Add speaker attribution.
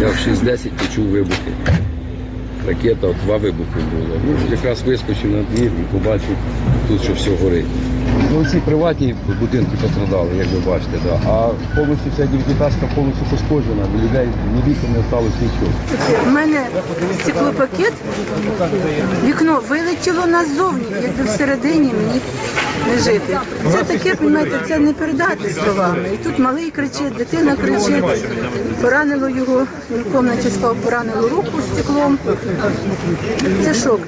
Speaker 1: Я в 6.10 почув вибухи. Ракета, от два вибухи було. Ну, якраз вискочив на двір і побачив тут, що все горить. Ну, ці приватні будинки пострадали, як ви бачите, да. а повністю ця дев'ятиэтажка повністю пошкоджена, людей ні вікон не осталось нічого.
Speaker 2: У мене стеклопакет, вікно вилетіло назовні, якби всередині мені не жити. Це таке, розумієте, це не передати словами. І тут малий кричить, дитина кричить, поранило його, він в кімнаті спав, поранило руку стеклом. Це шок.